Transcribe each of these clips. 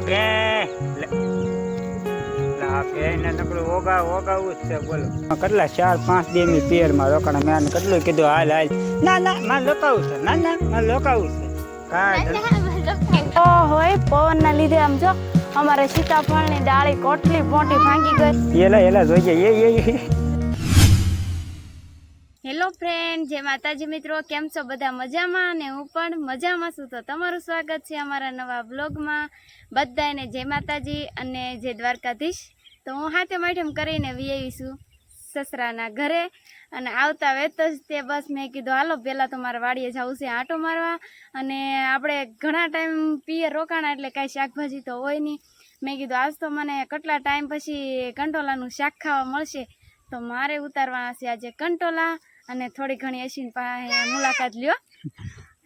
ભે કેટલા ચાર પાંચ દી ની પેરમાં રોકાણા મેં કેટલું કીધું હાલ હાલ. ના ના મારે લોકાવું છે. ના ના લોકાવું છે. કાંઈ હોય પવન ના લીધે આમ જો અમારે સીતાફળની ડાળી કોટલી મોટી ભાંગી ગઈ. એલા એલા જોઈએ એ એ. હેલો ફ્રેન્ડ જે માતાજી મિત્રો. કેમ છો? બધા મજામાં? અને હું પણ મજામાં છું. તો તમારું સ્વાગત છે અમારા નવા બ્લોગમાં બધાને જય માતાજી અને જય દ્વારકાધીશ. તો હું હાથે માઠેમ કરીને વી છું સસરાના ઘરે. અને આવતા વેત જ તે બસ મેં કીધું, હાલો, પહેલાં તો મારા વાડીએ જવું છે આંટો મારવા. અને આપણે ઘણા ટાઈમ પીએ રોકાણા એટલે કાંઈ શાકભાજી તો હોય નહીં. મેં કીધું, આજ તો મને કેટલા ટાઈમ પછી કંટોલાનું શાક ખાવા મળશે. તો મારે ઉતારવાના છે આજે કંટોલા. અને થોડી ઘણી એસીન પાસે મુલાકાત લ્યો.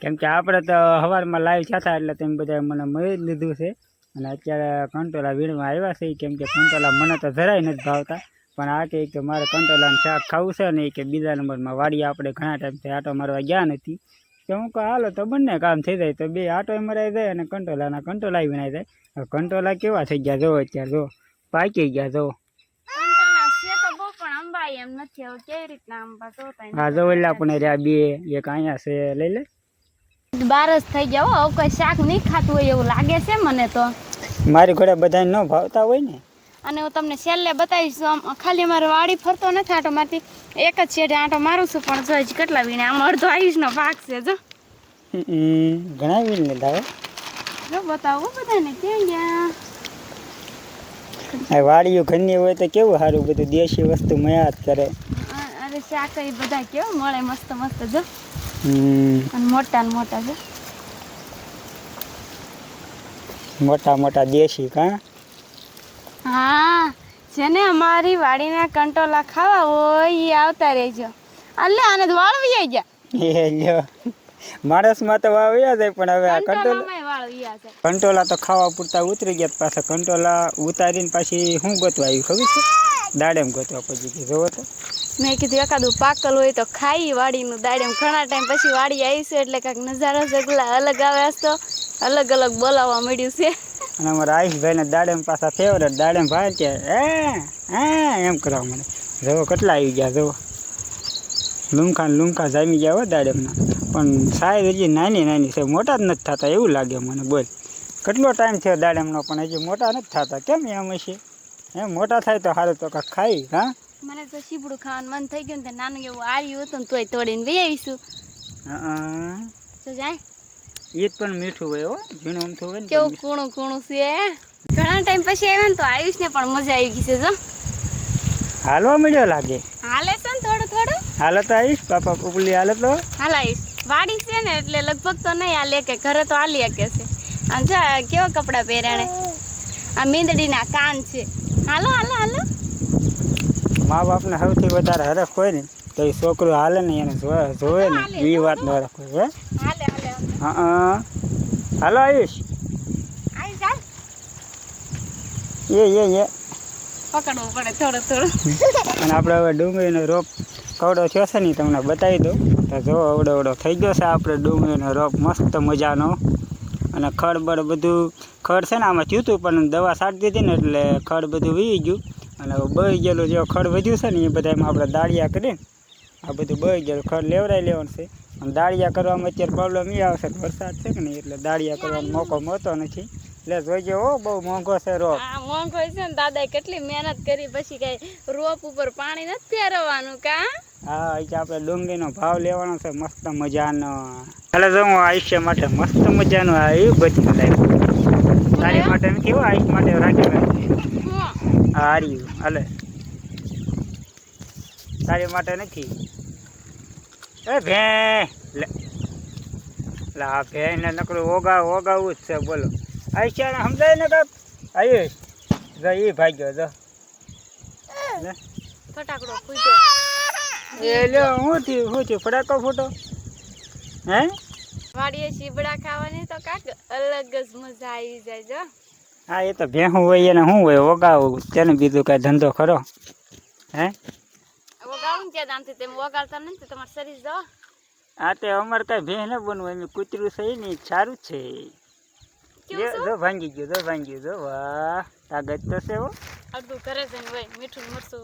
કેમ કે આપણે તો સવારમાં લાઈવ થતા એટલે તેમ બધા મને મળી જ લીધું છે. અને અત્યારે કંટોલા વીણમાં આવ્યા છે. કેમ કે કંટોલા મને તો જરાય નથી ભાવતા. પણ આ કહે કે મારે કંટોલાનું શાક ખાવું છે ને કે બીજા નંબરમાં વાડી આપણે ઘણા ટાઈમથી આટો મારવા ગયા નથી. તો હું કહું હાલો તો બંને કામ થઈ જાય. તો બે આટો મરાઈ જાય અને કંટોલાના કંટોલા વિણાઈ જાય. કંટોલા કેવા થઈ ગયા? જો અત્યારે જો પાકી ગયા જો. બહુ એમ નથી. હવે કેવી રીતના અંબા જોતા હા જો એટલે આપણે રહ્યા બે એક અહીંયા છે લઈ લે. બાર જ થઈ ગયા હો. હવે કોઈ શાક નહીં ખાતું હોય એવું લાગે છે મને તો. મારી ઘોડે બધાને ન ભાવતા હોય ને. અને હું તમને છેલ્લે બતાવીશ આમ ખાલી અમારે વાડી ફરતો નથી આંટો મારતી એક જ છેડે આંટો મારું છું પણ જો કેટલા વીણે આમ અડધો આયુષનો ભાગ છે જો. ઘણા વીણ લીધા હો. જો બતાવો બધાને ક્યાં ગયા? આ વાડીઓ ઘરની હોય તો કેવું સારું? બધું દેશી વસ્તુ મયા જ કરે. અરે શાક એ બધા કેવા મળે મસ્ત મસ્ત જો. અને મોટા ને મોટા જો. મોટા મોટા દેશી કા? હા જેને અમારી વાડીના કંટોલા ખાવા હોય એ આવતા રહેજો. અલ્લે આને વાળવી આવી ગયા. એ લ્યો. માણસમાં તો વાવ્યા છે પણ હવે આ કંટોલા કંટોલા તો ખાવા પૂરતા ઉતરી ગયા પાછા કંટોલા ઉતારીને પાછી શું ગોતવા આવ્યું ખબર છે? દાડેમ ગોતવા પછી કે જોવો તો. મેં કીધું એકાદું પાકલ હોય તો ખાઈ વાડીનું દાડેમ. ઘણા ટાઈમ પછી વાડી આવીશું એટલે કાંઈક નજારા જગલા અલગ આવે તો. અલગ અલગ બોલાવવા મળ્યું છે. અને અમારા આયુષભાઈને દાડેમ પાછા ફેવરેટ દાડેમ ભાઈ કે એ હે એમ કરવા મને જવો કેટલા આવી ગયા જોવો. લુમકા લુમખા લુમકા જામી ગયા હો દાડેમના પણ સાહેબ હજી નાની નાની છે મોટા જ નથી થતા એવું લાગે મને બોલ. કેટલો ટાઈમ થયો દાડેમનો પણ હજી મોટા નથી થતા. કેમ એમ હશે? એમ મોટા થાય તો સારું તો કાંક ખાઈ હા? મને તો શીપડું ખાવાનું મન થઈ ગયું ને નાનું એવું આર્યું હતું ને તોય તોડીને વહી આવીશું. તો જાય. એ જ પણ મીઠું હોય હો ઝીણું અમથું હોય ને કેવું કૂણું કૂણું છે ઘણા ટાઈમ પછી આવ્યા ને તો આયુષને પણ મજા આવી ગઈ છે જો. હાલવા મળ્યો લાગે. હાલે છે ને થોડું થોડું. હાલો તો આવીશ? પાપા પુપલી હાલો તો હાલ આવીશ. વાડી છે ને એટલે લગભગ તો નહીં હાલે કે ઘરે તો હાલી શકે છે. આમ જો કેવા કપડાં પહેરાણે આ મીંદડીના કાન છે. હાલો હાલો હાલો. મા બાપને સૌથી વધારે હરખ હોય ને તો એ છોકરું હાલે ને એને જોવે ને એ વાતનો હરખ હોય હે? હા હાલો આવીશ હાલ. એ એ એ પકડવું પડે થોડું થોડું. અને આપણે હવે ડુંગળીનો રોપ કવડો થયો છે ને તમને બતાવી દઉં. તો જો અવડો અવડો થઈ ગયો છે આપણે ડુંગળીનો રોપ, મસ્ત મજાનો. અને ખડ બળ બધું, ખડ છે ને આમાં થયું પણ દવા છાંટી દીધી ને એટલે ખડ બધું વી ગયું. અને બહી ગયેલું જે ખડ વધ્યું છે ને એ બધા એમાં આપણે દાળિયા કરીને આ બધું બળી ગયેલું, ખડ લેવડાવી લેવાનું છે. અને દાળિયા કરવામાં અત્યારે પ્રોબ્લેમ એ આવશે વરસાદ છે કે નહીં, એટલે દાળિયા કરવાનો મોકો મળતો નથી. એટલે જોઈજો હો બહુ મોંઘો છે રોપ. આ મોંઘો છે ને દાદાએ કેટલી મહેનત કરી પછી કઈ રોપ ઉપર પાણી નથી ફેરવવાનું કા? હા આજે આપણે ડુંગળીનો ભાવ લેવાનો છે મસ્ત મજાનો. એટલે જો હું આયુષ્ય માટે મસ્ત મજાનું આ એ બધી લાવ્યું તારી માટે નથી હો આયુષ માટે રાખેલું હારી હાલે. તારી માટે નથી. એ ભે લા. ભે ને નકરું ઓગા ઓગાવું જ છે બોલો. આયુષ્યાને સમજાય ને કાંક? આયુષ જો એ ભાગ્યો જો. ફટાકડો ફૂટ્યો. એ લ્યો હું થયું શું થયું? ફટાકો ફૂટો? હે? વાડીએ શીબડા ખાવાની તો કાક અલગ જ મજા આવી જાય જો. હા એ તો ભેહું હોય એને શું હોય ઓગાવું તેને બીજું કાંઈ ધંધો ખરો? હે? વગાડું ને ત્યાં આમથી તેમ વગાડતા નથી તમારે શરીર જો. હા તે અમારે કાંઈ ભેહ ન બનવું એમ કૂતરું છે ને સારું છે. કેવું જો ભાંગી ગયો જો ભાંગી ગયો વાહ તાગત તો છે હો. અડધું છે ને ભાઈ મીઠું મરચું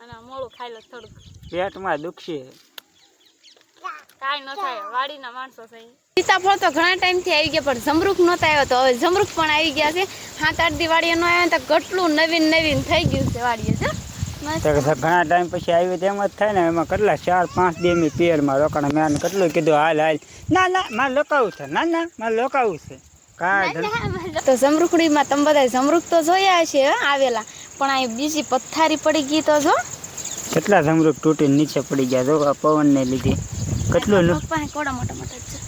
અને મોળું ખાઈ લે થોડું પેટમાં દુખશે. કાંઈ ન થાય વાડીના માણસો છે સીતાફળ તો ઘણા ટાઈમથી આવી ગયા પણ જમરૂખ નહોતા આવ્યો તો હવે જમરૂખ પણ આવી ગયા છે. સાત આઠ દી વાડીએ ન આવ્યા તો કેટલું નવીન નવીન થઈ ગયું છે વાડીએ છે ઘણા ટાઈમ પછી આવી તેમ જ થાય ને એમાં કેટલા ચાર પાંચ દેમી પિયરમાં રોકાણ. મેં કેટલું કીધું હાલ હાલ. ના ના મારે લોકાવું છે ના ના મારે લોકાવું છે. તો જમરૂખડીમાં તમે બધા જમરૂખ તો જોયા છે આવેલા. પણ આ બીજી પથ્થારી પડી ગઈ તો જો. કેટલા જમરૂક તૂટી નીચે પડી ગયા? જો આ પવનને લીધે. કેટલું કોડા મોટા મોટા છે.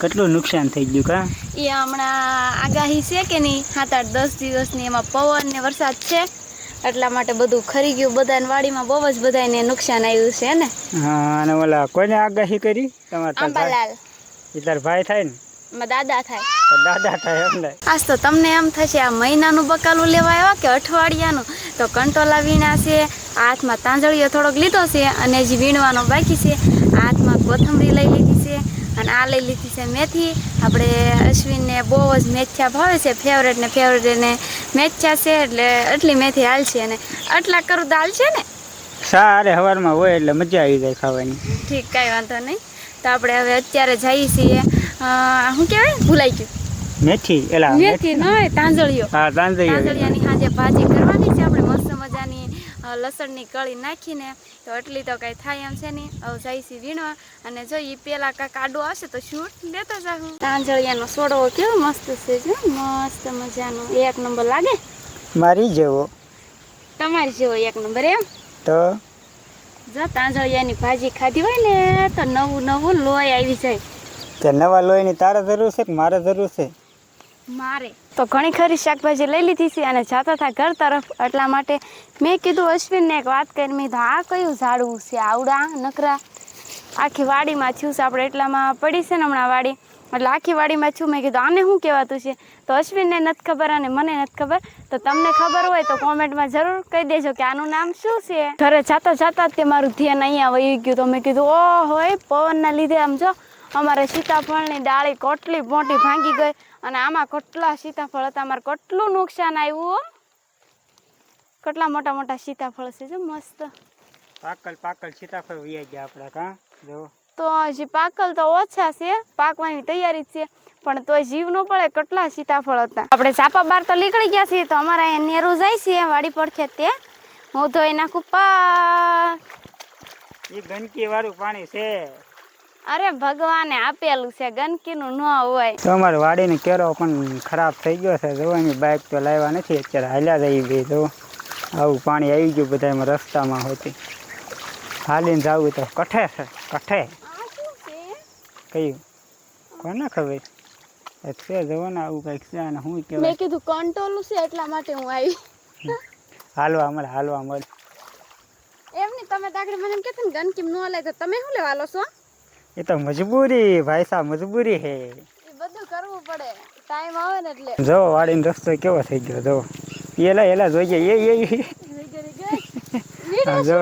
કેટલું નુકસાન થઈ ગયું કા? એ હમણાં આગાહી છે કે નહીં? સાત આઠ દસ દિવસની એમાં પવન ને વરસાદ છે. એટલા માટે બધું ખરી ગયું. બધાને વાડીમાં બહુ જ બધાને નુકસાન આવ્યું છે ને? હા અને ઓલા કોને આગાહી કરી? તમારા અંબાલાલ એ તાર ભાઈ થાય ને? દાદા થાય. દાદા થાય એમ આજ તો તમને એમ થશે આ મહિનાનું બકાલું લેવા આવ્યા કે અઠવાડિયાનું? તો કંટોલા વીણા છે હાથમાં તાંજળીઓ થોડોક લીધો છે અને હજી વીણવાનો બાકી છે. હાથમાં કોથમરી લઈ લીધી છે અને આ લઈ લીધી છે મેથી. આપણે અશ્વિનને બહુ જ મેથ્યા ભાવે છે ફેવરેટ ને ફેવરેટ ને મેથ્યા છે એટલે એટલી મેથી હાલ છે. અને આટલા કરું દાલ છે ને? સારે હવારમાં હોય એટલે મજા આવી જાય ખાવાની. ઠીક કાંઈ વાંધો નહીં. તો આપણે હવે અત્યારે જઈએ છીએ. શું કહેવાય ભૂલાઈ ગયું. મેથી એલા મેથી ન તાંજળીઓ. હા તાંજળીઓ. તાંજળીઓની સાંજે ભાજી કરવાની છે આપણે મસ્ત મજાની લસણની કળી નાખીને. તો એટલી તો કાંઈ થાય એમ છે નહીં. હવે જઈશી વીણવા અને જો એ પેલા કાંઈક આડો આવશે તો શૂટ લેતા જાઉં તાંજળિયાનો સોડો કેવો મસ્ત છે જો મસ્ત મજાનો. એક નંબર લાગે? મારી જેવો. તમારી જેવો એક નંબર એમ? તો? જો તાંજળિયાની ભાજી ખાધી હોય ને તો નવું નવું લોહી આવી જાય. તે નવા લોહીની તારે જરૂર છે કે મારે જરૂર છે? મારે. તો ઘણી ખરી શાકભાજી લઈ લીધી છે અને જાતા હતા ઘર તરફ. એટલા માટે મેં કીધું અશ્વિનને એક વાત કરી મેં આ કયું ઝાડવું છે? આવડા નકરા આખી વાડીમાં છે આપણે એટલામાં પડી છે ને હમણાં વાડી? એટલે આખી વાડીમાં છું. મેં કીધું, આને શું કહેવાતું છે? તો અશ્વિનને નથી ખબર અને મને નથી ખબર. તો તમને ખબર હોય તો કોમેન્ટમાં જરૂર કહી દેજો કે આનું નામ શું છે? ઘરે જાતા જાતા તે મારું ધ્યાન અહીંયા વહી ગયું. તો મેં કીધું ઓ હોય પવનના લીધે આમ જો અમારે સીતાફળની ડાળી કેટલી મોટી ભાંગી ગઈ અને આમાં કેટલા સીતાફળ હતા? અમારે કેટલું નુકસાન આવ્યું. કેટલા મોટા મોટા સીતાફળ છે જો મસ્ત. પાકલ પાકલ સીતાફળ વૈયા ગયા આપણા કા? જો. તો હજી પાકલ તો ઓછા છે પાકવાની તૈયારી છે પણ તોય જીવ ન પડે કેટલા સીતાફળ હતા. આપણે ચાપા બાર તો નીકળી ગયા છીએ તો અમારે અહીંયા નેરું જાય છે વાડી પડખે તે. હું ધોઈ નાખું પાક એ ગંદકી વાળું પાણી છે. અરે ભગવાને આપેલું છે ગંદકીનું ન હોય. તમારે વાડીને કેરો પણ ખરાબ થઈ ગયો છે જો એની બાઇક તો લાવ્યા નથી અત્યારે હાલ્યા જઈ ગઈ જો આવું પાણી આવી ગયું બધા એમાં રસ્તામાં હોતી. હાલીને જવું તો કઠે છે કઠે. કયું કોને ખબર? છે જવો ને આવું કંઈક છે અને શું મેં કીધું કંટોલું છે એટલા માટે હું આવી. હાલવા મળે હાલવા મળે. એમ નહીં તમે તાગડી મને એમ ને ગંદકી ન લે તો તમે શું લેવા લો છો? એ તો મજબૂરી ભાઈ સાહેબ મજબૂરી હે. બધું કરવું પડે. ટાઈમ આવે ને એટલે. જો વાડીનો રસ્તો કેવો થઈ ગયો જો. એલા એલા જોઈએ એ એ. હા, જો.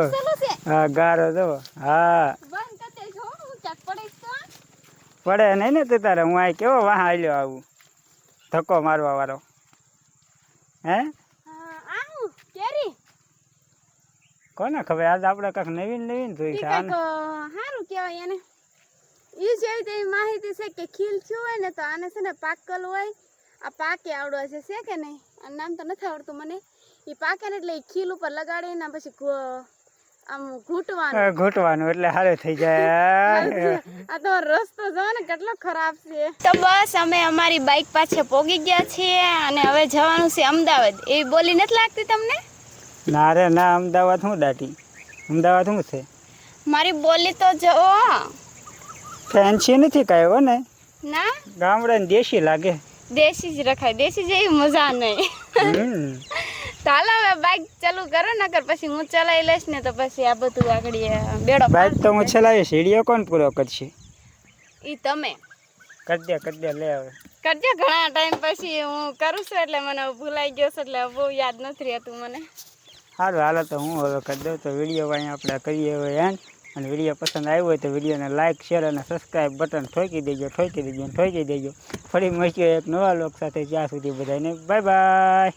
હા ગારો જો. હા. પડે નહીં ને તે તારે હું આ કેવો વાહ હાલ્યો આવું. ધક્કો મારવા વાળો. હે? કોને ખબર આજ આપણે કાંઈક નવીન નવીન જોઈ છે સારું કહેવાય એને. એ જેવી તેવી માહિતી છે કે ખીલ થયું હોય ને તો આને છે ને પાકલ હોય. આ પાકે આવડો છે છે કે નહીં? આ નામ તો નથી આવડતું મને. એ પાકે ને એટલે એ ખીલ ઉપર લગાડીને પછી આમ ઘૂંટવાનું. ઘૂંટવાનું એટલે હારે થઈ જાય. આ તો રસ્તો જો ને કેટલો ખરાબ છે. તો બસ અમે અમારી બાઇક પાછે પોગી ગયા છીએ અને હવે જવાનું છે અમદાવાદ. એ બોલી નથી લાગતી તમને? ના રે ના અમદાવાદ હું દાટી? અમદાવાદ શું છે? મારી બોલી તો જો ફેન્સી નથી કાંઈ હો ને? ના? ગામડાને દેશી લાગે. દેશી જ રખાય દેશી જેવી મજા નહીં. તો હવે બાઇક ચાલુ કરો નકર પછી હું ચલાવી લઈશ ને તો પછી આ બધું આગળ બેડો બાઇક તો હું ચલાવીશ હીડિયો કોણ પૂરો કરશે? ઈ તમે. કરજે કરજે લે હવે. કરજે ઘણા ટાઈમ પછી હું કરું છું એટલે મને ભૂલાઈ ગયો છે એટલે બહુ યાદ નથી રહેતું મને. સારું હાલો તો હું હવે કરી દઉં તો વીડિયો અહીંયા આપણે કરીએ હવે એન્ડ. અને વીડિયો પસંદ આવ્યો હોય તો વિડીયોને લાઇક શેર અને સબસ્ક્રાઈબ બટન ઠોકી દેજો ઠોકી દેજો ઠોકી દેજો. ફરી મળીએ એક નવા લોક સાથે જ્યાં સુધી બધાને બાય બાય